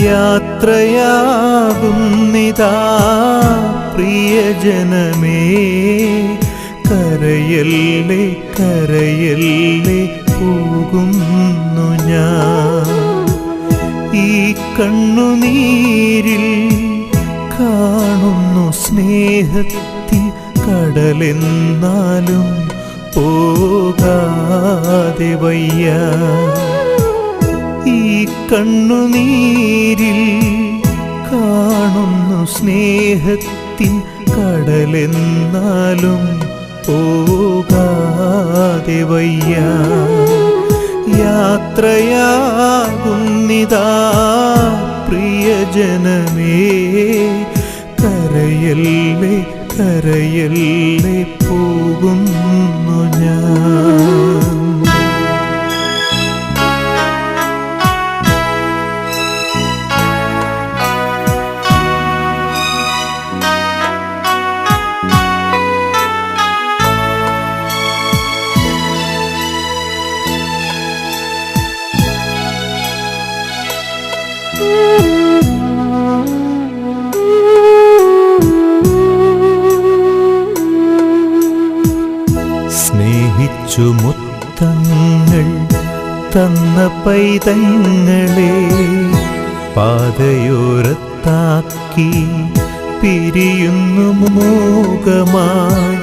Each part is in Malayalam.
യാത്രയാകുന്നിതാ പ്രിയജനമേ. കരയല്ലേ കരയല്ലേ പോകുന്നു ഞാൻ. ഈ കണ്ണുനീരിൽ കാണുന്നു സ്നേഹത്തി കടലെന്നാലും പോകാതെ വയ്യ. കണ്ണുനീരിൽ കാണുന്നു സ്നേഹത്തിൻ കടലെന്നാലും പോകാതെ വയ്യ. യാത്രയാകുന്നിതാ പ്രിയജനമേ കരയല്ലേ കരയല്ലേ പോകുന്നു ഞാൻ. സ്നേഹിച്ചു മുത്തങ്ങൾ തന്ന പൈതങ്ങളെ പാതയോരത്താക്കി പിരിയുന്നു മൂകമായി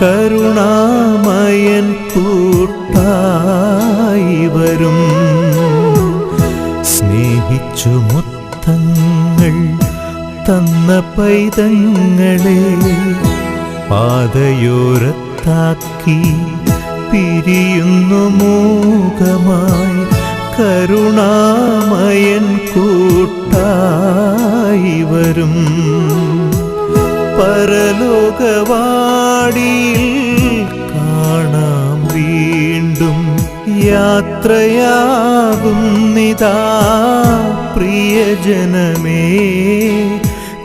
കരുണാമയൻ കൂട്ടായി വരും. സ്നേഹിച്ചു മുത്തങ്ങൾ തന്ന പൈതങ്ങളെ പാതയോരത്താക്കി പിരിയുന്നു മൂകമായി. കരുണാമയൻ കൂട്ടായി വരും. പരലോകവാടിയിൽ കാണാം വീണ്ടും യാത്രയാകുന്നിതാ പ്രിയജനമേ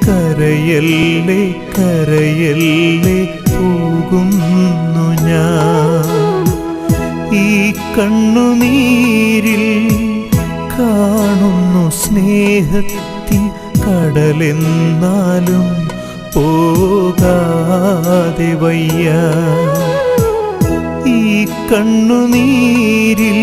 കരയല്ലേ കരയല്ലേ കണ്ണുനീരിൽ കാണുന്നു സ്നേഹത്തി കടലെന്നാലും പോകാതെ വയ്യ. ഈ കണ്ണുനീരിൽ